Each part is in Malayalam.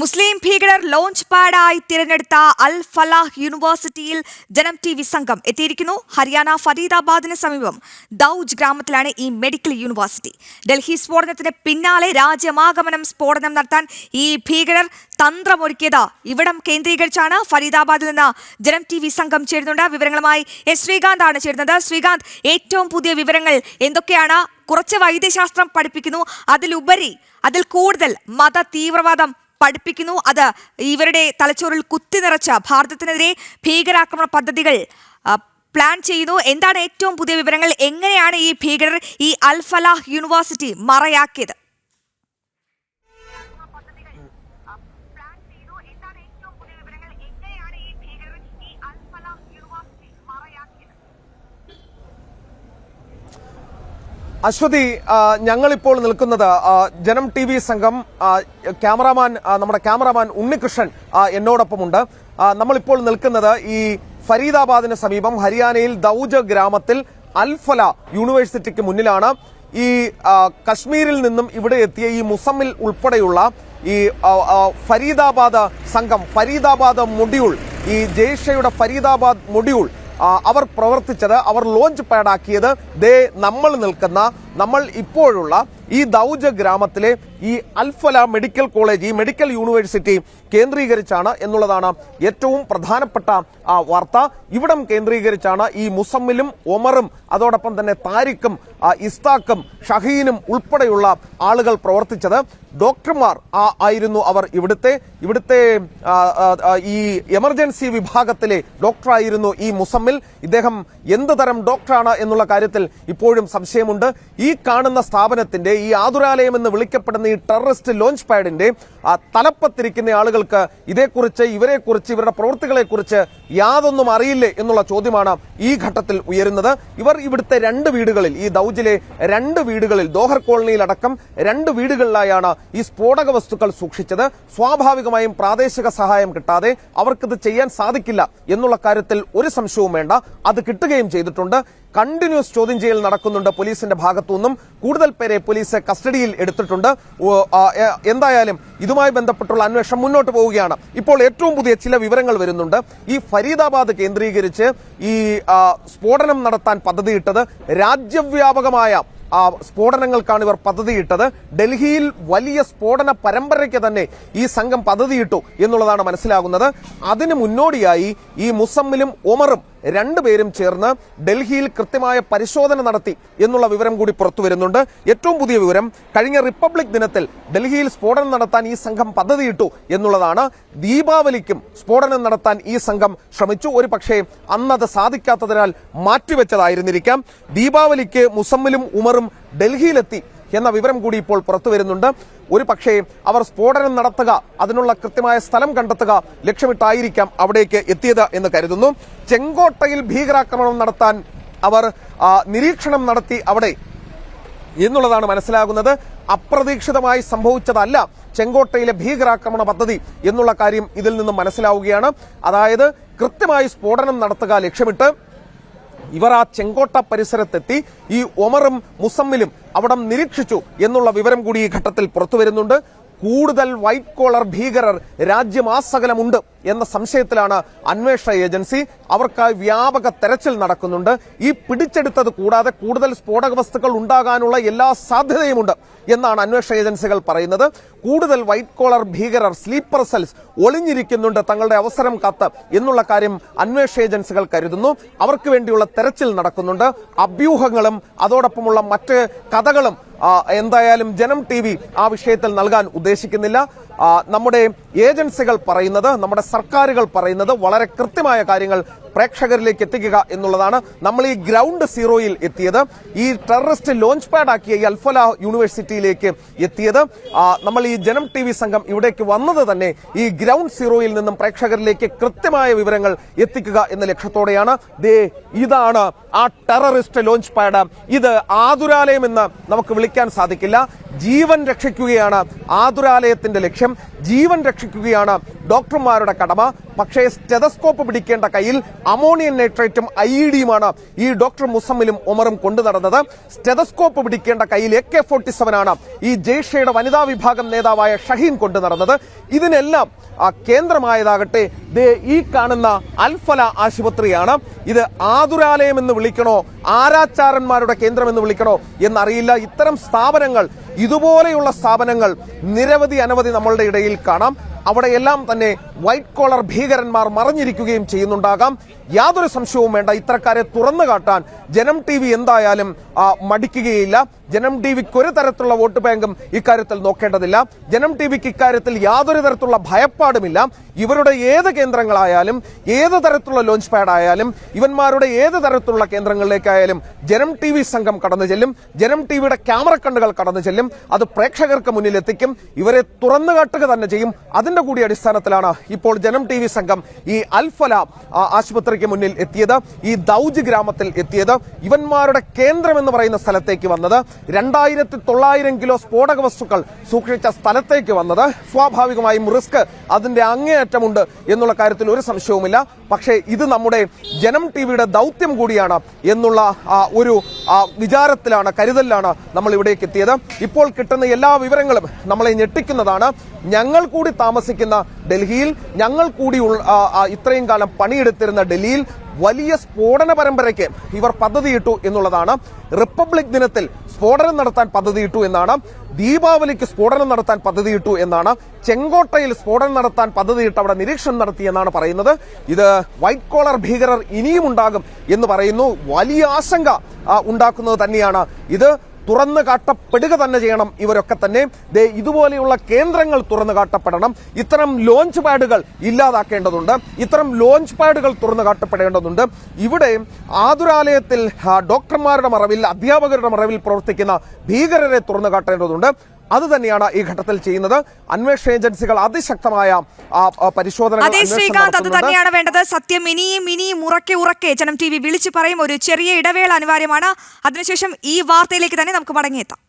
മുസ്ലിം ഭീകരർ ലോഞ്ച് പാഡായി തിരഞ്ഞെടുത്ത അൽ ഫലാഹ് യൂണിവേഴ്സിറ്റിയിൽ ജനം ടി വി സംഘം എത്തിയിരിക്കുന്നു. ഹരിയാന ഫരീദാബാദിന് സമീപം ദൌജ് ഗ്രാമത്തിലാണ് ഈ മെഡിക്കൽ യൂണിവേഴ്സിറ്റി. ഡൽഹി സ്ഫോടനത്തിന് പിന്നാലെ രാജ്യമാഗമനം സ്ഫോടനം നടത്താൻ ഈ ഭീകരർ തന്ത്രമൊരുക്കിയത് ഇവിടം കേന്ദ്രീകരിച്ചാണ്. ഫരീദാബാദിൽ നിന്ന് ജനം ടി വി സംഘം ചേരുന്നുണ്ട്. വിവരങ്ങളുമായി എസ് ആണ് ചേരുന്നത്. ശ്രീകാന്ത് ഏറ്റവും പുതിയ വിവരങ്ങൾ എന്തൊക്കെയാണ്? കുറച്ച് വൈദ്യശാസ്ത്രം പഠിപ്പിക്കുന്നു. അതിലുപരി അതിൽ കൂടുതൽ മത തീവ്രവാദം പഠിപ്പിക്കുന്നു. അത് ഇവരുടെ തലച്ചോറിൽ കുത്തി നിറച്ച ഭാരതത്തിനെതിരെ ഭീകരാക്രമണ പദ്ധതികൾ പ്ലാൻ ചെയ്യുന്നു. എന്താണ് ഏറ്റവും പുതിയ വിവരങ്ങൾ? എങ്ങനെയാണ് ഈ ഭീകരർ ഈ അൽ ഫലാഹ് യൂണിവേഴ്സിറ്റി മറയാക്കിയത്? അശ്വതി ഞങ്ങളിപ്പോൾ നിൽക്കുന്നത് ജനം ടി വി സംഘം ക്യാമറാമാൻ നമ്മുടെ ക്യാമറാമാൻ ഉണ്ണികൃഷ്ണൻ എന്നോടൊപ്പമുണ്ട്. നമ്മളിപ്പോൾ നിൽക്കുന്നത് ഈ ഫരീദാബാദിന് സമീപം ഹരിയാനയിൽ ദൌജ് ഗ്രാമത്തിൽ അൽഫല യൂണിവേഴ്സിറ്റിക്ക് മുന്നിലാണ്. ഈ കശ്മീരിൽ നിന്നും ഇവിടെ എത്തിയ ഈ മുസമ്മിൽ ഉൾപ്പെടെയുള്ള ഈ ഫരീദാബാദ് സംഘം ഫരീദാബാദ് മൊഡ്യൂൾ ഈ ജയ്ഷയുടെ ഫരീദാബാദ് മൊഡ്യൂൾ അവർ പ്രവർത്തിച്ചത് അവർ ലോഞ്ച് പാഡാക്കിയത് ദേ നമ്മൾ നിൽക്കുന്ന നമ്മൾ ഇപ്പോഴുള്ള ഈ ദൗജ ഗ്രാമത്തിലെ ഈ അൽഫല മെഡിക്കൽ കോളേജ് ഈ മെഡിക്കൽ യൂണിവേഴ്സിറ്റി കേന്ദ്രീകരിച്ചാണ് എന്നുള്ളതാണ് ഏറ്റവും പ്രധാനപ്പെട്ട ആ, വാർത്ത. ഇവിടം കേന്ദ്രീകരിച്ചാണ് ഈ മുസമ്മിലും ഒമറും അതോടൊപ്പം തന്നെ താരിഖും ഇസ്താക്കും ഷഹീനും ഉൾപ്പെടെയുള്ള ആളുകൾ പ്രവർത്തിച്ചത്. ഡോക്ടർമാർ ആയിരുന്നു അവർ ഇവിടുത്തെ. ഇവിടുത്തെ ഈ എമർജൻസി വിഭാഗത്തിലെ ഡോക്ടറായിരുന്നു ഈ മുസമ്മിൽ. ഇദ്ദേഹം എന്ത് തരം ഡോക്ടറാണ് എന്നുള്ള കാര്യത്തിൽ ഇപ്പോഴും സംശയമുണ്ട്. ഈ കാണുന്ന സ്ഥാപനത്തിന്റെ ഈ ആതുരാലയം എന്ന് വിളിക്കപ്പെടുന്ന ഈ ടെററിസ്റ്റ് ലോഞ്ച് പാഡിന്റെ ആ, തലപ്പത്തിരിക്കുന്ന ആളുകൾക്ക് ഇതേക്കുറിച്ച് ഇവരെക്കുറിച്ച് ഇവരുടെ പ്രവൃത്തികളെക്കുറിച്ച് യാതൊന്നും അറിയില്ലേ എന്നുള്ള ചോദ്യമാണ് ഈ ഘട്ടത്തിൽ ഉയരുന്നത്. ഇവർ ഇവിടുത്തെ രണ്ട് വീടുകളിൽ ഈ ദൌജിലെ രണ്ട് വീടുകളിൽ ദോഹർ കോളനിയിലടക്കം രണ്ട് വീടുകളിലായാണ് ഈ സ്ഫോടക വസ്തുക്കൾ സൂക്ഷിച്ചത്. സ്വാഭാവികമായും പ്രാദേശിക സഹായം കിട്ടാതെ അവർക്കിത് ചെയ്യാൻ സാധിക്കില്ല എന്നുള്ള കാര്യത്തിൽ ഒരു സംശയവും വേണ്ട. അത് കിട്ടുകയും ചെയ്തിട്ടുണ്ട്. കണ്ടിന്യൂസ് ചോദ്യം ചെയ്യൽ നടക്കുന്നുണ്ട് പോലീസിന്റെ ഭാഗത്തു നിന്നും കൂടുതൽ പേരെ പോലീസ് കസ്റ്റഡിയിൽ എടുത്തിട്ടുണ്ട്. എന്തായാലും ഇതുമായി ബന്ധപ്പെട്ടുള്ള അന്വേഷണം മുന്നോട്ട് പോവുകയാണ്. ഇപ്പോൾ ഏറ്റവും പുതിയ ചില വിവരങ്ങൾ വരുന്നുണ്ട്. ഈ ഫരീദാബാദ് കേന്ദ്രീകരിച്ച് ഈ സ്ഫോടനം നടത്താൻ പദ്ധതിയിട്ടത് രാജ്യവ്യാപകമായ സ്ഫോടനങ്ങൾക്കാണ് ഇവർ പദ്ധതിയിട്ടത്. ഡൽഹിയിൽ വലിയ സ്ഫോടന പരമ്പരയ്ക്ക് തന്നെ ഈ സംഘം പദ്ധതിയിട്ടു എന്നുള്ളതാണ് മനസ്സിലാകുന്നത്. അതിന് മുന്നോടിയായി ഈ മുസമ്മിലും ഒമറും രണ്ടുപേരും ചേർന്ന് ഡൽഹിയിൽ കൃത്യമായ പരിശോധന നടത്തി എന്നുള്ള വിവരം കൂടി പുറത്തു വരുന്നുണ്ട്. ഏറ്റവും പുതിയ വിവരം കഴിഞ്ഞ റിപ്പബ്ലിക് ദിനത്തിൽ ഡൽഹിയിൽ സ്ഫോടനം നടത്താൻ ഈ സംഘം പദ്ധതിയിട്ടു എന്നുള്ളതാണ്. ദീപാവലിക്കും സ്ഫോടനം നടത്താൻ ഈ സംഘം ശ്രമിച്ചു. ഒരു പക്ഷേ അന്നത് സാധിക്കാത്തതിനാൽ മാറ്റിവെച്ചതായിരുന്നിരിക്കാം. ദീപാവലിക്ക് മുസമ്മിലും ഉമറും ഡൽഹിയിലെത്തി എന്ന വിവരം കൂടി ഇപ്പോൾ പുറത്തു വരുന്നുണ്ട്. ഒരു പക്ഷേ അവർ സ്ഫോടനം നടത്തുക അതിനുള്ള കൃത്യമായ സ്ഥലം കണ്ടെത്തുക ലക്ഷ്യമിട്ടായിരിക്കാം അവിടേക്ക് എത്തിയത് എന്ന് കരുതുന്നു. ചെങ്കോട്ടയിൽ ഭീകരാക്രമണം നടത്താൻ അവർ നിരീക്ഷണം നടത്തി അവിടെ എന്നുള്ളതാണ് മനസ്സിലാകുന്നത്. അപ്രതീക്ഷിതമായി സംഭവിച്ചതല്ല ചെങ്കോട്ടയിലെ ഭീകരാക്രമണ പദ്ധതി എന്നുള്ള കാര്യം ഇതിൽ നിന്നും മനസ്സിലാവുകയാണ്. അതായത് കൃത്യമായി സ്ഫോടനം നടത്തുക ലക്ഷ്യമിട്ട് ഇവർ ആ ചെങ്കോട്ട പരിസരത്തെത്തി ഈ ഒമറും മുസമ്മിലും അവിടം നിരീക്ഷിച്ചു എന്നുള്ള വിവരം കൂടി ഈ ഘട്ടത്തിൽ പുറത്തു വരുന്നുണ്ട് കൂടുതൽ വൈറ്റ് കോളർ ഭീകരർ രാജ്യമാസകലമുണ്ട് എന്ന സംശയത്തിലാണ് അന്വേഷണ ഏജൻസി അവർക്കായി വ്യാപക തെരച്ചിൽ നടക്കുന്നുണ്ട്. ഈ പിടിച്ചെടുത്തത് കൂടാതെ കൂടുതൽ സ്ഫോടക വസ്തുക്കൾ ഉണ്ടാകാനുള്ള എല്ലാ സാധ്യതയുമുണ്ട് എന്നാണ് അന്വേഷണ ഏജൻസികൾ പറയുന്നത്. കൂടുതൽ വൈറ്റ് കോളർ ഭീകരർ സ്ലീപ്പർ സെൽസ് ഒളിഞ്ഞിരിക്കുന്നുണ്ട് തങ്ങളുടെ അവസരം കാത്ത് എന്നുള്ള കാര്യം അന്വേഷണ ഏജൻസികൾ കരുതുന്നു. അവർക്ക് വേണ്ടിയുള്ള തെരച്ചിൽ നടക്കുന്നുണ്ട്. അഭ്യൂഹങ്ങളും അതോടൊപ്പമുള്ള മറ്റ് കഥകളും എന്തായാലും ജനം ടി ആ വിഷയത്തിൽ നൽകാൻ ഉദ്ദേശിക്കുന്നില്ല. നമ്മുടെ ഏജൻസികൾ പറയുന്നത് നമ്മുടെ സർക്കാരുകൾ പറയുന്നത് വളരെ കൃത്യമായ കാര്യങ്ങൾ പ്രേക്ഷകരിലേക്ക് എത്തിക്കുക എന്നുള്ളതാണ് നമ്മൾ ഈ ഗ്രൗണ്ട് സീറോയിൽ എത്തിയത്. ഈ ടെററിസ്റ്റ് ലോഞ്ച് പാഡ് ആക്കിയ ഈ അൽഫല യൂണിവേഴ്സിറ്റിയിലേക്ക് എത്തിയത്. നമ്മൾ ഈ ജനം ടി വി സംഘം ഇവിടേക്ക് വന്നത് തന്നെ ഈ ഗ്രൗണ്ട് സീറോയിൽ നിന്നും പ്രേക്ഷകരിലേക്ക് കൃത്യമായ വിവരങ്ങൾ എത്തിക്കുക എന്ന ലക്ഷ്യത്തോടെയാണ്. ദേ ഇതാണ് ആ ടെററിസ്റ്റ് ലോഞ്ച് പാഡ് ഇത് ആതുരാലയം എന്ന് നമുക്ക് വിളിക്കാൻ സാധിക്കില്ല. ജീവൻ രക്ഷിക്കുകയാണ് ആതുരാലയത്തിന്റെ ലക്ഷ്യം. ജീവൻ രക്ഷിക്കുകയാണ് ഡോക്ടർമാരുടെ കടമ. പക്ഷേ സ്റ്റെതസ്കോപ്പ് പിടിക്കേണ്ട കയ്യിൽ അമോണിയം നൈട്രേറ്റും ഐ ഡിയുമാണ്. ഈ ഡോക്ടർ മുസമ്മിലും ഉമറും കൊണ്ടു നടന്നത്. സ്റ്റെതസ്കോപ്പ് പിടിക്കേണ്ട കയ്യിൽ എ കെ ഫോർട്ടി ആണ്. ഈ ജയ്ഷയുടെ വനിതാ വിഭാഗം നേതാവായ ഷഹീൻ കൊണ്ടു നടന്നത്. ഇതിനെല്ലാം ആ, കേന്ദ്രമായതാകട്ടെ ഈ കാണുന്ന അൽഫല ആശുപത്രിയാണ്. ഇത് ആതുരാലയം എന്ന് വിളിക്കണോ ആരാച്ചാരന്മാരുടെ കേന്ദ്രം എന്ന് വിളിക്കണോ എന്നറിയില്ല. ഇത്തരം സ്ഥാപനങ്ങൾ ഇതുപോലെയുള്ള സ്ഥാപനങ്ങൾ നിരവധി അനവധി നമ്മളുടെ ഇടയിൽ കാണാം. അവിടെയെല്ലാം തന്നെ വൈറ്റ് കോളർ ഭീകരന്മാർ മറഞ്ഞിരിക്കുകയും ചെയ്യുന്നുണ്ടാകാം. യാതൊരു സംശയവും വേണ്ട. ഇത്തരക്കാരെ തുറന്നു കാട്ടാൻ ജനം ടി വി എന്തായാലും മടിക്കുകയില്ല. ജനം ടി വിക്ക് ഒരു തരത്തിലുള്ള വോട്ട് ബാങ്കും ഇക്കാര്യത്തിൽ നോക്കേണ്ടതില്ല. ജനം ടി വിക്ക് ഇക്കാര്യത്തിൽ യാതൊരു തരത്തിലുള്ള ഭയപ്പാടുമില്ല. ഇവരുടെ ഏത് കേന്ദ്രങ്ങളായാലും ഏത് തരത്തിലുള്ള ലോഞ്ച് പാഡ് ആയാലും ഇവന്മാരുടെ ഏത് തരത്തിലുള്ള കേന്ദ്രങ്ങളിലേക്കായാലും ജനം ടി വി സംഘം കടന്നു ചെല്ലും. ജനം ടി വിയുടെ ക്യാമറ കണ്ണുകൾ കടന്നു ചെല്ലും. അത് പ്രേക്ഷകർക്ക് മുന്നിലെത്തിക്കും. ഇവരെ തുറന്നു കാട്ടുക തന്നെ ചെയ്യും. അതിന്റെ കൂടി അടിസ്ഥാനത്തിലാണ് ഇപ്പോൾ ജനം ടി വി സംഘം ഈ അൽഫല ആശുപത്രിക്ക് മുന്നിൽ എത്തിയത് ഈ ദൗജ് ഗ്രാമത്തിൽ എത്തിയത്. ഇവന്മാരുടെ കേന്ദ്രം എന്ന് പറയുന്ന സ്ഥലത്തേക്ക് വന്നത്. രണ്ടായിരത്തി തൊള്ളായിരം കിലോ സ്ഫോടക വസ്തുക്കൾ സൂക്ഷിച്ച സ്ഥലത്തേക്ക് വന്നത്. സ്വാഭാവികമായും റിസ്ക് അതിന്റെ അങ്ങേയറ്റമുണ്ട് എന്നുള്ള കാര്യത്തിൽ ഒരു സംശയവുമില്ല. പക്ഷേ ഇത് നമ്മുടെ ജനം ടി വിയുടെ ദൗത്യം കൂടിയാണ് എന്നുള്ള ഒരു വിചാരത്തിലാണ് കരുതലിലാണ് നമ്മൾ ഇവിടേക്ക് എത്തിയത്. ഇപ്പോൾ കിട്ടുന്ന എല്ലാ വിവരങ്ങളും നമ്മളെ ഞെട്ടിക്കുന്നതാണ്. ഞങ്ങൾ കൂടി താമസിക്കുന്ന ഡൽഹിയിൽ ഞങ്ങൾ കൂടി ഇത്രയും കാലം പണിയെടുത്തിരുന്ന ഡൽഹിയിൽ വലിയ സ്ഫോടന പരമ്പരയ്ക്ക് ഇവർ പദ്ധതിയിട്ടു എന്നുള്ളതാണ്. റിപ്പബ്ലിക് ദിനത്തിൽ സ്ഫോടനം നടത്താൻ പദ്ധതിയിട്ടു എന്നാണ്. ദീപാവലിക്ക് സ്ഫോടനം നടത്താൻ പദ്ധതിയിട്ടു എന്നാണ്. ചെങ്കോട്ടയിൽ സ്ഫോടനം നടത്താൻ പദ്ധതിയിട്ട് അവിടെ നിരീക്ഷണം നടത്തി എന്നാണ് പറയുന്നത്. ഇത് വൈറ്റ് കോളർ ഭീകരർ ഇനിയും ഉണ്ടാകും എന്ന് പറയുന്നു. വലിയ ആശങ്ക ഉണ്ടാക്കുന്നത് തന്നെയാണ്. ഇത് തുറന്നു കാട്ടപ്പെടുക തന്നെ ചെയ്യണം ഇവരൊക്കെ തന്നെ. ഇതുപോലെയുള്ള കേന്ദ്രങ്ങൾ തുറന്നു കാട്ടപ്പെടണം. ഇത്തരം ലോഞ്ച് പാഡുകൾ ഇല്ലാതാക്കേണ്ടതുണ്ട്. ഇത്തരം ലോഞ്ച് പാഡുകൾ തുറന്നു കാട്ടപ്പെടേണ്ടതുണ്ട്. ഇവിടെ ആതുരാലയത്തിൽ ഡോക്ടർമാരുടെ മറവിൽ അധ്യാപകരുടെ മറവിൽ പ്രവർത്തിക്കുന്ന ഭീകരരെ തുറന്നു കാട്ടേണ്ടതുണ്ട്. അത് തന്നെയാണ് ഈ ഘട്ടത്തിൽ ചെയ്യുന്നത്. അന്വേഷണ ഏജൻസികൾ അതിശക്തമായ പരിശോധന അതെ ശ്രീകാന്ത് അത് തന്നെയാണ് വേണ്ടത്. സത്യം ഇനിയും ഇനിയും ഉറക്കെ ഉറക്കെ ജനം ടി വി വിളിച്ചു പറയും. ഒരു ചെറിയ ഇടവേള അനിവാര്യമാണ്. അതിനുശേഷം ഈ വാർത്തയിലേക്ക് തന്നെ നമുക്ക് മടങ്ങിയെത്താം.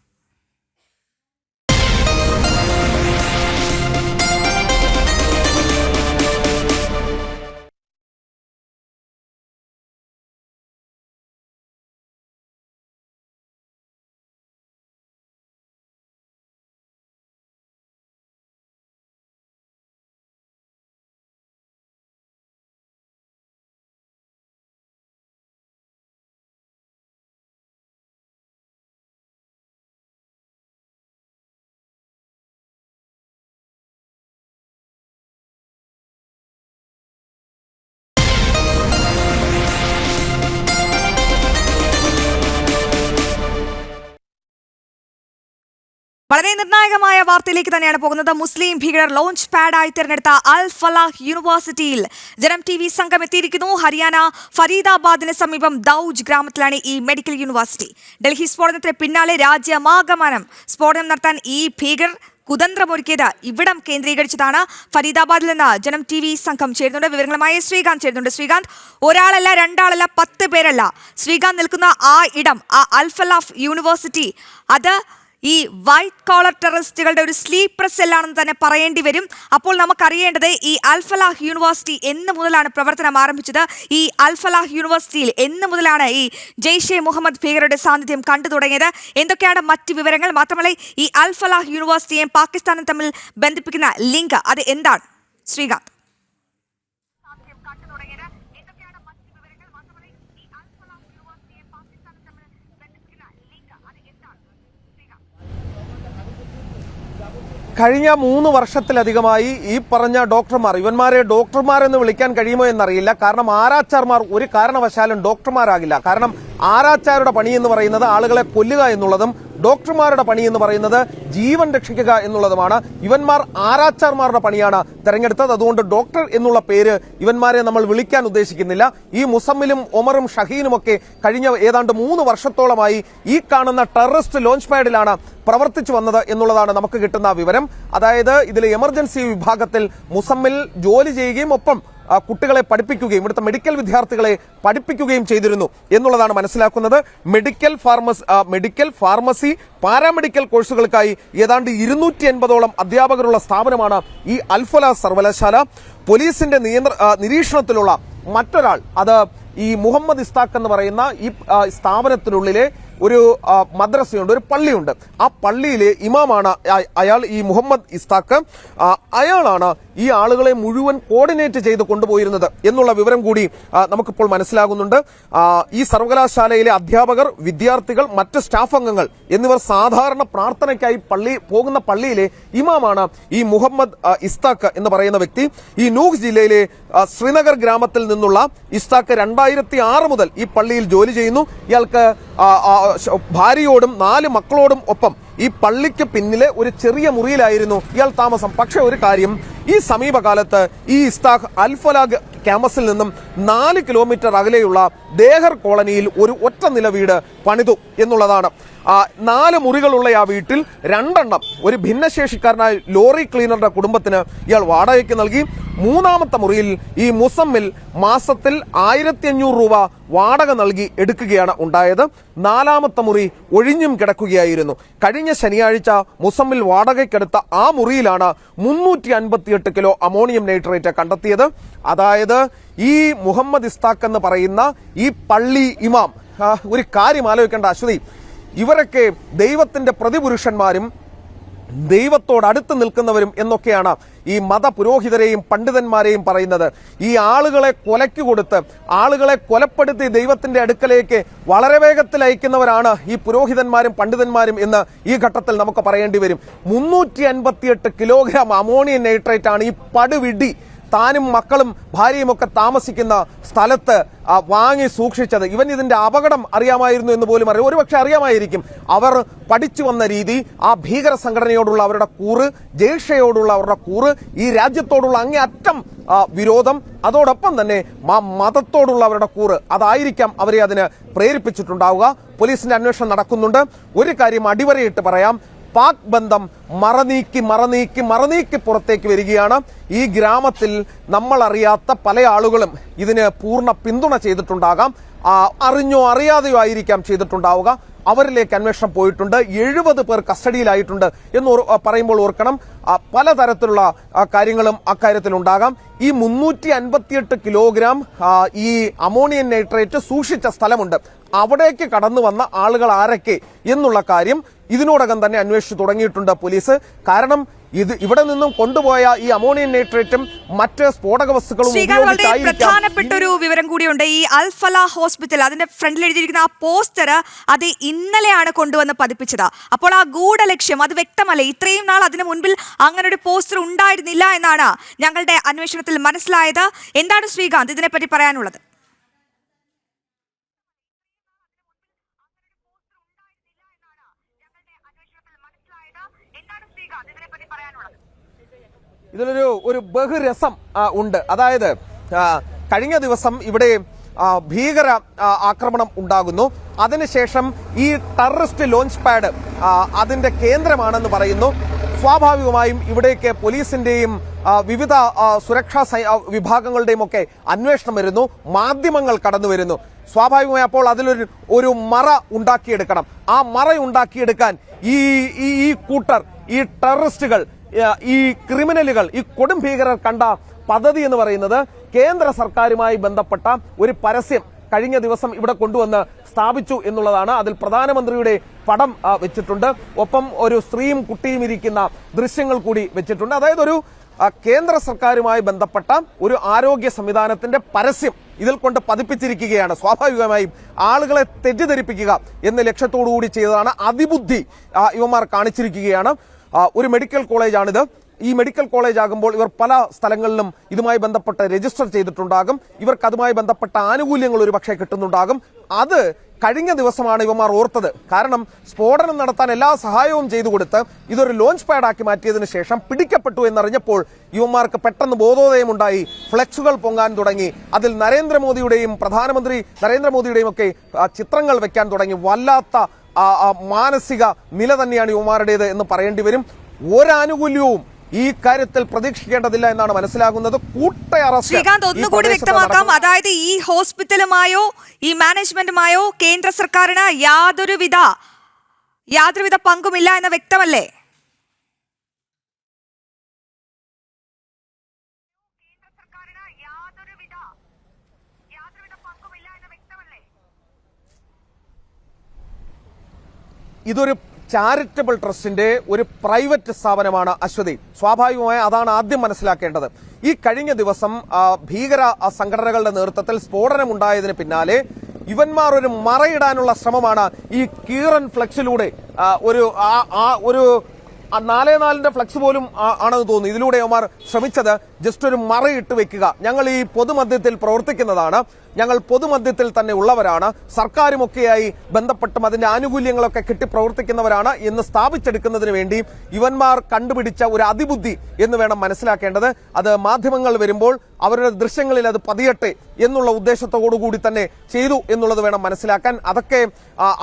വളരെ നിർണായകമായ വാർത്തയിലേക്ക് തന്നെയാണ് പോകുന്നത്. മുസ്ലിം ഭീകരർ ലോഞ്ച് പാഡായി തിരഞ്ഞെടുത്ത അൽ ഫലാഹ് യൂണിവേഴ്സിറ്റിയിൽ ജനം ടി വി സംഘം എത്തിയിരിക്കുന്നു. ഹരിയാന ഫരീദാബാദിന് സമീപം ദൌജ് ഗ്രാമത്തിലാണ് ഈ മെഡിക്കൽ യൂണിവേഴ്സിറ്റി. ഡൽഹി സ്ഫോടനത്തിന് പിന്നാലെ രാജ്യമാകമാനം സ്ഫോടനം നടത്താൻ ഈ ഭീകരർ കുതന്ത്രമൊരുക്കിയത് ഇവിടം കേന്ദ്രീകരിച്ചതാണ്. ഫരീദാബാദിൽ നിന്ന് ജനം ടി വി സംഘം ചേരുന്നുണ്ട്. വിവരങ്ങളുമായി ശ്രീകാന്ത് ചേരുന്നുണ്ട്. ശ്രീകാന്ത് ഒരാളല്ല രണ്ടാളല്ല പത്ത് പേരല്ല. ശ്രീകാന്ത് നിൽക്കുന്ന ആ ഇടം ആ അൽഫലാഫ് യൂണിവേഴ്സിറ്റി അത് ഈ വൈറ്റ് കോളർ ടെററിസ്റ്റുകളുടെ ഒരു സ്ലീപ്പർ സെല്ലാണെന്ന് തന്നെ പറയേണ്ടി വരും. അപ്പോൾ നമുക്കറിയേണ്ടത് ഈ അൽഫലാഹ് യൂണിവേഴ്സിറ്റി എന്ന് മുതലാണ് പ്രവർത്തനം ആരംഭിച്ചത്. ഈ അൽഫലാഹ് യൂണിവേഴ്സിറ്റിയിൽ എന്ന് മുതലാണ് ഈ ജെയ്ഷെ മുഹമ്മദ് ഭീകരരുടെ സാന്നിധ്യം കണ്ടു തുടങ്ങിയത്. എന്തൊക്കെയാണ് മറ്റ് വിവരങ്ങൾ? മാത്രമല്ല ഈ അൽഫലാഹ് യൂണിവേഴ്സിറ്റിയെയും പാകിസ്ഥാനും തമ്മിൽ ബന്ധിപ്പിക്കുന്ന ലിങ്ക് അത് എന്താണ്? ശ്രീകാന്ത്. കഴിഞ്ഞ മൂന്ന് വർഷത്തിലധികമായി ഈ പറഞ്ഞ ഡോക്ടർമാർ ഇവന്മാരെ ഡോക്ടർമാരെന്ന് വിളിക്കാൻ കഴിയുമോ എന്നറിയില്ല. കാരണം ആരാച്ചാർമാർ ഒരു കാരണവശാലും ഡോക്ടർമാരാകില്ല. കാരണം ആരാച്ചാരുടെ പണി എന്ന് പറയുന്നത് ആളുകളെ കൊല്ലുക എന്നുള്ളതും ഡോക്ടർമാരുടെ പണി എന്ന് പറയുന്നത് ജീവൻ രക്ഷിക്കുക എന്നുള്ളതുമാണ്. ഇവന്മാർ ആരാച്ചാർമാരുടെ പണിയാണ് തെരഞ്ഞെടുത്തത്. അതുകൊണ്ട് ഡോക്ടർ എന്നുള്ള പേര് ഇവന്മാരെ നമ്മൾ വിളിക്കാൻ ഉദ്ദേശിക്കുന്നില്ല. ഈ മുസമ്മിലും ഒമറും ഷഹീനും ഒക്കെ കഴിഞ്ഞ ഏതാണ്ട് മൂന്ന് വർഷത്തോളമായി ഈ കാണുന്ന ടെററിസ്റ്റ് ലോഞ്ച് പാഡിലാണ് പ്രവർത്തിച്ചു വന്നത് എന്നുള്ളതാണ് നമുക്ക് കിട്ടുന്ന വിവരം. അതായത് ഇതിലെ എമർജൻസി വിഭാഗത്തിൽ മുസമ്മിൽ ജോലി ചെയ്യുകയും ഒപ്പം കുട്ടികളെ പഠിപ്പിക്കുകയും ഇവിടുത്തെ മെഡിക്കൽ വിദ്യാർത്ഥികളെ പഠിപ്പിക്കുകയും ചെയ്തിരുന്നു എന്നുള്ളതാണ് മനസ്സിലാക്കുന്നത്. Medical pharmacy medical pharmacy paramedical കോഴ്സുകൾക്കായി ഏതാണ്ട് ഇരുന്നൂറ്റി എൺപതോളം അധ്യാപകരുള്ള സ്ഥാപനമാണ് ഈ അൽഫല സർവകലാശാല. പോലീസിന്റെ നിയന്ത്ര നിരീക്ഷണത്തിലുള്ള മറ്റൊരാൾ അത് ഈ മുഹമ്മദ് ഇസ്താഖ് എന്ന് പറയുന്ന ഈ സ്ഥാപനത്തിനുള്ളിലെ ഒരു മദ്രസയുണ്ട് ഒരു പള്ളിയുണ്ട്. ആ പള്ളിയിലെ ഇമാമാണ് അയാൾ ഈ മുഹമ്മദ് ഇസ്താഖ് അയാളാണ് ഈ ആളുകളെ മുഴുവൻ കോർഡിനേറ്റ് ചെയ്ത് കൊണ്ടുപോയിരുന്നത് എന്നുള്ള വിവരം കൂടി നമുക്കിപ്പോൾ മനസ്സിലാകുന്നുണ്ട്. ഈ സർവകലാശാലയിലെ അധ്യാപകർ വിദ്യാർത്ഥികൾ മറ്റ് സ്റ്റാഫ് അംഗങ്ങൾ എന്നിവർ സാധാരണ പ്രാർത്ഥനയ്ക്കായി പള്ളി പോകുന്ന പള്ളിയിലെ ഇമാമാണ് ഈ മുഹമ്മദ് ഇസ്താഖ് എന്ന് പറയുന്ന വ്യക്തി. ഈ നൂഹ് ജില്ലയിലെ ശ്രീനഗർ ഗ്രാമത്തിൽ നിന്നുള്ള ഇസ്താഖ് രണ്ടായിരത്തി ആറ് മുതൽ ഈ പള്ളിയിൽ ജോലി ചെയ്യുന്നു. ഇയാൾക്ക് ഭാര്യയോടും നാല് മക്കളോടും ഒപ്പം ഈ പള്ളിക്ക് പിന്നിലെ ഒരു ചെറിയ മുറിയിലായിരുന്നു ഇയാൾ താമസം. പക്ഷെ ഒരു കാര്യം ഈ സമീപകാലത്ത് ഈ ഇസ്താഖ് അൽഫലാഗ് ക്യാമ്പസിൽ നിന്നും നാല് കിലോമീറ്റർ അകലെയുള്ള ദേഹർ കോളനിയിൽ ഒരു ഒറ്റ നില വീട് പണിതു എന്നുള്ളതാണ്. നാല് മുറികളുള്ള ആ വീട്ടിൽ രണ്ടെണ്ണം ഒരു ഭിന്നശേഷിക്കാരനായ ലോറി ക്ലീനറുടെ കുടുംബത്തിന് ഇയാൾ വാടകയ്ക്ക് നൽകി. മൂന്നാമത്തെ മുറിയിൽ ഈ മുസമ്മിൽ മാസത്തിൽ ആയിരത്തി അഞ്ഞൂറ് രൂപ വാടക നൽകി എടുക്കുകയാണ് ഉണ്ടായത്. നാലാമത്തെ മുറി ഒഴിഞ്ഞും കിടക്കുകയായിരുന്നു. കഴിഞ്ഞ ശനിയാഴ്ച മുസമ്മിൽ വാടകയ്ക്കെടുത്ത ആ മുറിയിലാണ് മുന്നൂറ്റി അൻപത്തിയെട്ട് കിലോ അമോണിയം നൈട്രേറ്റ് കണ്ടെത്തിയത്. അതായത് ഈ മുഹമ്മദ് ഇസ്താഖ് എന്ന് പറയുന്ന ഈ പള്ളി ഇമാം. ഒരു കാര്യം ആലോചിക്കേണ്ട അശ്വതി. ഇവരൊക്കെ ദൈവത്തിന്റെ പ്രതിപുരുഷന്മാരും ദൈവത്തോട് അടുത്ത് നിൽക്കുന്നവരും എന്നൊക്കെയാണ് ഈ മതപുരോഹിതരെയും പണ്ഡിതന്മാരെയും പറയുന്നത്. ഈ ആളുകളെ കൊലയ്ക്ക് കൊടുത്ത് ആളുകളെ കൊലപ്പെടുത്തി ദൈവത്തിന്റെ അടുക്കലേക്ക് വളരെ വേഗത്തിൽ അയക്കുന്നവരാണ് ഈ പുരോഹിതന്മാരും പണ്ഡിതന്മാരും എന്ന് ഈ ഘട്ടത്തിൽ നമുക്ക് പറയേണ്ടി വരും. മുന്നൂറ്റി കിലോഗ്രാം അമോണിയം നൈട്രേറ്റ് ആണ് ഈ പടുവിഡി താനും മക്കളും ഭാര്യയും ഒക്കെ താമസിക്കുന്ന സ്ഥലത്ത് വാങ്ങി സൂക്ഷിച്ചത്. ഇവൻ ഇതിന്റെ അപകടം അറിയാമായിരുന്നു എന്ന് പോലും അറിയാം. ഒരുപക്ഷെ അറിയാമായിരിക്കും. അവർ പഠിച്ചു വന്ന രീതി ആ ഭീകര സംഘടനയോടുള്ള അവരുടെ കൂറ് ജയ്ഷയോടുള്ള അവരുടെ കൂറ് ഈ രാജ്യത്തോടുള്ള അങ്ങേയറ്റം വിരോധം അതോടൊപ്പം തന്നെ മതത്തോടുള്ള അവരുടെ കൂറ്. അതായിരിക്കാം അവരെ അതിന് പ്രേരിപ്പിച്ചിട്ടുണ്ടാവുക. പോലീസിന്റെ അന്വേഷണം നടക്കുന്നുണ്ട്. ഒരു കാര്യം അടിവരയിട്ട് പറയാം. പാക് ബന്ധം മറനീക്കി മറനീക്കി മറനീക്കി പുറത്തേക്ക് വരികയാണ്. ഈ ഗ്രാമത്തിൽ നമ്മൾ അറിയാത്ത പല ആളുകളും ഇതിന് പൂർണ പിന്തുണ ചെയ്തിട്ടുണ്ടാകാം. അറിഞ്ഞോ അറിയാതെയോ ആയിരിക്കാം ചെയ്തിട്ടുണ്ടാവുക. അവരിലേക്ക് അന്വേഷണം പോയിട്ടുണ്ട്. എഴുപത് പേർ കസ്റ്റഡിയിലായിട്ടുണ്ട് എന്ന് പറയുമ്പോൾ ഓർക്കണം. പലതരത്തിലുള്ള കാര്യങ്ങളും അക്കാര്യത്തിൽ ഉണ്ടാകാം. ഈ മുന്നൂറ്റി അൻപത്തിയെട്ട് കിലോഗ്രാം ഈ അമോണിയൻ നൈട്രേറ്റ് സൂക്ഷിച്ച സ്ഥലമുണ്ട്. അവിടേക്ക് കടന്നു വന്ന ആളുകൾ ആരൊക്കെ എന്നുള്ള കാര്യം ഇതിനോടകം തന്നെ അന്വേഷിച്ചു തുടങ്ങിയിട്ടുണ്ട് പോലീസ്. കാരണം ഇത് ഇവിടെ നിന്നും കൊണ്ടുപോയ ഈ അമോണിയം നൈട്രേറ്റും മറ്റ് സ്ഫോടക വസ്തുക്കളും പ്രധാനപ്പെട്ട ഒരു വിവരം കൂടിയുണ്ട്. ഈ അൽഫല ഹോസ്പിറ്റൽ അതിന്റെ ഫ്രണ്ടിൽ എഴുതിയിരിക്കുന്ന ആ പോസ്റ്റർ അത് ഇന്നലെയാണ് കൊണ്ടുവന്ന് പതിപ്പിച്ചത്. അപ്പോൾ ആ ഗൂഢലക്ഷ്യം അത് വ്യക്തമല്ല? ഇത്രയും നാൾ അതിനു മുൻപിൽ അങ്ങനെ ഒരു പോസ്റ്റർ ഉണ്ടായിരുന്നില്ല എന്നാണ് ഞങ്ങളുടെ അന്വേഷണത്തിൽ മനസ്സിലായത്. എന്താണ് ശ്രീകാന്ത് ഇതിനെപ്പറ്റി പറയാനുള്ളത്? ഇതിലൊരു ഒരു ബഹുരസം ഉണ്ട്. അതായത് കഴിഞ്ഞ ദിവസം ഇവിടെ ഭീകര ആക്രമണം ഉണ്ടാകുന്നു. അതിനുശേഷം ഈ ടെററിസ്റ്റ് ലോഞ്ച് പാഡ് അതിന്റെ കേന്ദ്രമാണെന്ന് പറയുന്നു. സ്വാഭാവികമായും ഇവിടേക്ക് പോലീസിന്റെയും വിവിധ സുരക്ഷാ വിഭാഗങ്ങളുടെയും ഒക്കെ അന്വേഷണം വരുന്നു. മാധ്യമങ്ങൾ കടന്നു വരുന്നു. സ്വാഭാവികമായി അപ്പോൾ അതിലൊരു ഒരു മറ ഉണ്ടാക്കിയെടുക്കണം. ആ മറ ഉണ്ടാക്കിയെടുക്കാൻ ഈ ഈ കൂട്ടർ ഈ ടെററിസ്റ്റുകൾ ഈ ക്രിമിനലുകൾ ഈ കൊടും ഭീകരർ കണ്ട പദ്ധതി എന്ന് പറയുന്നത് കേന്ദ്ര സർക്കാരുമായി ബന്ധപ്പെട്ട ഒരു പരസ്യം കഴിഞ്ഞ ദിവസം ഇവിടെ കൊണ്ടുവന്ന് സ്ഥാപിച്ചു എന്നുള്ളതാണ്. അതിൽ പ്രധാനമന്ത്രിയുടെ പടം വെച്ചിട്ടുണ്ട്. ഒപ്പം ഒരു സ്ത്രീയും കുട്ടിയും ഇരിക്കുന്ന ദൃശ്യങ്ങൾ കൂടി വെച്ചിട്ടുണ്ട്. അതായത് ഒരു കേന്ദ്ര സർക്കാരുമായി ബന്ധപ്പെട്ട ഒരു ആരോഗ്യ സംവിധാനത്തിന്റെ പരസ്യം ഇതിൽ കൊണ്ട് പതിപ്പിച്ചിരിക്കുകയാണ്. സ്വാഭാവികമായും ആളുകളെ തെറ്റിദ്ധരിപ്പിക്കുക എന്ന ലക്ഷ്യത്തോടു കൂടി ചെയ്തതാണ് അതിബുദ്ധി യുവമാർ കാണിച്ചിരിക്കുകയാണ്. ഒരു മെഡിക്കൽ കോളേജാണിത് ഈ മെഡിക്കൽ കോളേജ് ആകുമ്പോൾ ഇവർ പല സ്ഥലങ്ങളിലും ഇതുമായി ബന്ധപ്പെട്ട് രജിസ്റ്റർ ചെയ്തിട്ടുണ്ടാകും. ഇവർക്ക് അതുമായി ബന്ധപ്പെട്ട ആനുകൂല്യങ്ങൾ ഒരു പക്ഷേ കിട്ടുന്നുണ്ടാകും. അത് കഴിഞ്ഞ ദിവസമാണ് ഇവമാർ ഓർത്തത്. കാരണം സ്ഫോടനം നടത്താൻ എല്ലാ സഹായവും ചെയ്തു കൊടുത്ത് ഇതൊരു ലോഞ്ച് പാഡാക്കി മാറ്റിയതിനു ശേഷം പിടിക്കപ്പെട്ടു എന്നറിഞ്ഞപ്പോൾ യുവമാർക്ക് പെട്ടെന്ന് ബോധോദയമുണ്ടായി. ഫ്ലെക്സുകൾ പൊങ്ങാൻ തുടങ്ങി. അതിൽ നരേന്ദ്രമോദിയുടെയും പ്രധാനമന്ത്രി നരേന്ദ്രമോദിയുടെയും ഒക്കെ ചിത്രങ്ങൾ വെക്കാൻ തുടങ്ങി. വല്ലാത്ത മാനസിക നില തന്നെയാണ് യുവമാരുടേത് എന്ന് പറയേണ്ടി വരും. ഒരാനുകൂല്യവും ഈ കാര്യത്തിൽ പ്രതീക്ഷിക്കേണ്ടതില്ല എന്നാണ് മനസ്സിലാകുന്നത്. ശ്രീകാന്ത് ഈ ഒന്നുകൂടി വ്യക്തമാക്കാം. അതായത് ഈ ഹോസ്പിറ്റലുമായോ ഈ മാനേജ്മെന്റുമായോ കേന്ദ്ര സർക്കാരിന് യാതൊരുവിധ യാതൊരുവിധ പങ്കുമില്ല എന്ന് വ്യക്തമല്ലേ? ഇതൊരു ചാരിറ്റബിൾ ട്രസ്റ്റിന്റെ ഒരു പ്രൈവറ്റ് സ്ഥാപനമാണ് അശ്വതി. സ്വാഭാവികമായി അതാണ് ആദ്യം മനസ്സിലാക്കേണ്ടത്. ഈ കഴിഞ്ഞ ദിവസം ഭീകര സംഘടനകളുടെ നേതൃത്വത്തിൽ സ്ഫോടനമുണ്ടായതിന് പിന്നാലെ ഇവന്മാർ ഒരു മറയിടാനുള്ള ശ്രമമാണ് ഈ കീറൻ ഫ്ലെക്സിലൂടെ ഒരു ഒരു നാലേ നാലിന്റെ ഫ്ലക്സ് പോലും ആണെന്ന് തോന്നുന്നു. ഇതിലൂടെ ഒമാർ ശ്രമിച്ചത് ജസ്റ്റ് ഒരു മറയിട്ട് വെക്കുക. ഞങ്ങൾ ഈ പൊതുമധ്യത്തിൽ പ്രവർത്തിക്കുന്നതാണ്. ഞങ്ങൾ പൊതുമധ്യത്തിൽ തന്നെ ഉള്ളവരാണ്. സർക്കാരുമൊക്കെയായി ബന്ധപ്പെട്ടും അതിന്റെ ആനുകൂല്യങ്ങളൊക്കെ കിട്ടി പ്രവർത്തിക്കുന്നവരാണ് എന്ന് സ്ഥാപിച്ചെടുക്കുന്നതിന് വേണ്ടി ഇവന്മാർ കണ്ടുപിടിച്ച ഒരു അതിബുദ്ധി എന്ന് വേണം മനസ്സിലാക്കേണ്ടത്. അത് മാധ്യമങ്ങൾ വരുമ്പോൾ അവരുടെ ദൃശ്യങ്ങളിൽ അത് പതിയട്ടെ എന്നുള്ള ഉദ്ദേശത്തോടുകൂടി തന്നെ ചെയ്തു എന്നുള്ളത് വേണം മനസ്സിലാക്കാൻ. അതൊക്കെ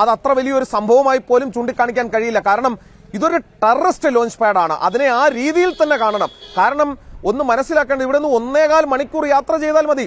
അത് അത്ര വലിയൊരു സംഭവമായി പോലും ചൂണ്ടിക്കാണിക്കാൻ കഴിയില്ല. കാരണം ഇതൊരു ടെററിസ്റ്റ് ലോഞ്ച് പാഡാണ് അതിനെ ആ രീതിയിൽ തന്നെ കാണണം. കാരണം ഒന്ന് മനസ്സിലാക്കേണ്ടത് ഇവിടെ നിന്ന് ഒന്നേകാൽ മണിക്കൂർ യാത്ര ചെയ്താൽ മതി.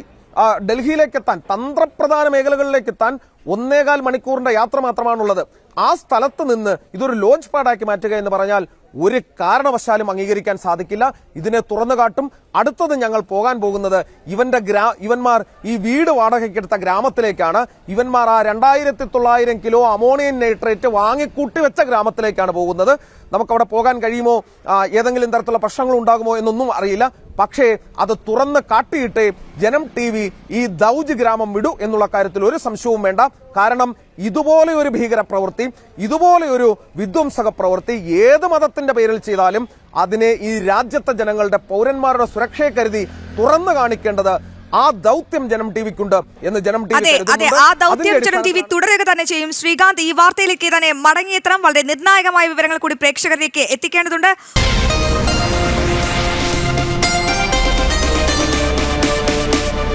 ഡൽഹിയിലേക്ക് എത്താൻ തന്ത്രപ്രധാന മേഖലകളിലേക്ക് എത്താൻ ഒന്നേകാൽ മണിക്കൂറിന്റെ യാത്ര മാത്രമാണുള്ളത്. ആ സ്ഥലത്ത് നിന്ന് ഇതൊരു ലോഞ്ച് പാഡാക്കി മാറ്റുക എന്ന് പറഞ്ഞാൽ ഒരു കാരണവശാലും അംഗീകരിക്കാൻ സാധിക്കില്ല. ഇതിനെ തുറന്നു കാട്ടും. അടുത്തത് ഞങ്ങൾ പോകാൻ പോകുന്നത് ഇവന്റെ ഗ്രാ ഇവന്മാർ ഈ വീട് വാടകയ്ക്കെടുത്ത ഗ്രാമത്തിലേക്കാണ്. ഇവന്മാർ ആ രണ്ടായിരത്തി തൊള്ളായിരം കിലോ അമോണിയം നൈട്രേറ്റ് വാങ്ങിക്കൂട്ടി വെച്ച ഗ്രാമത്തിലേക്കാണ് പോകുന്നത്. നമുക്കവിടെ പോകാൻ കഴിയുമോ? ഏതെങ്കിലും തരത്തിലുള്ള പ്രശ്നങ്ങൾ ഉണ്ടാകുമോ എന്നൊന്നും അറിയില്ല. പക്ഷേ അത് തുറന്ന് കാട്ടിയിട്ട് ജനം ടി വി ഈ ദൗജ് ഗ്രാമം വിടൂ എന്നുള്ള കാര്യത്തിൽ ഒരു സംശയവും വേണ്ട. കാരണം ഇതുപോലെ ഒരു ഭീകര പ്രവൃത്തി ഇതുപോലെ ഒരു വിധ്വംസക പ്രവൃത്തി ഏത് മതത്തിന്റെ പേരിൽ ചെയ്താലും അതിനെ ഈ രാജ്യത്തെ ജനങ്ങളുടെ പൗരന്മാരുടെ സുരക്ഷയെ കരുതി തുറന്നു കാണിക്കേണ്ടത് ആ ദൗത്യം ജനം ടി വിക്കുണ്ട് എന്ന് ജനം ടി അതെ ആ ദൗത്യം ജനം ടി വി തുടരുക തന്നെ ചെയ്യും. ശ്രീകാന്ത് ഈ വാർത്തയിലേക്ക് തന്നെ മടങ്ങിയെത്തണം. വളരെ നിർണായകമായ വിവരങ്ങൾ കൂടി പ്രേക്ഷകരിലേക്ക് എത്തിക്കേണ്ടതുണ്ട്.